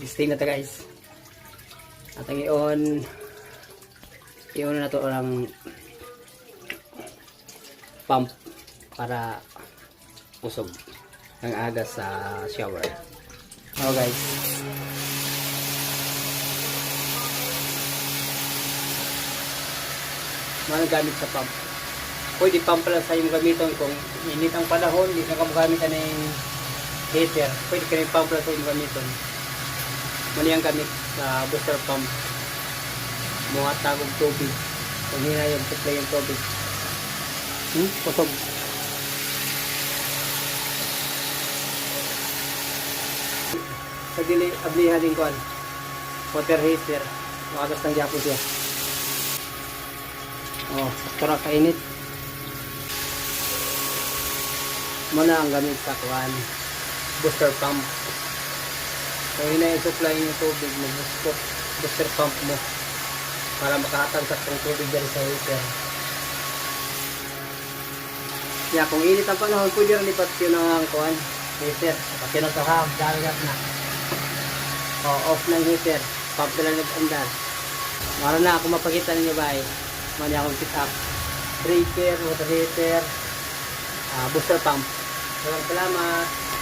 Disting na ta guys. At ang iyon, iyon na to ang pump para usog ang aga sa shower. Oh guys. Mga gamit sa pump. Pwede pump lang sa yung gamiton kung init ang panahon, hindi ka magamit ng heater. Pwede ka rin pump lang sa yung gamiton. Mali ang sa booster pump. Mga tagong tubig. Kung hina yung supply yung tubig. Hmm? Kusog. Sa dili, ablihan din kuan. Water heater. Makagas ng Japon siya. Oh, sakto ra kainit. Muna ang gamit sa kuan. Booster pump. So, yun yung supply yung tubig mo. Booster, booster pump mo. Para makahatag sa kong tubig dyan sa heater. Yeah, kung init ang panahon, pwede rin lipat yun ang kuhan. Heater. Kasi na ito ha, dagat na. O, off ng heater. Pump na lang nag-andar. Mara na ako mapakita ninyo ba eh. Mani akong sit up. Breaker, water heater, ah, booster pump. Salamat. salamat.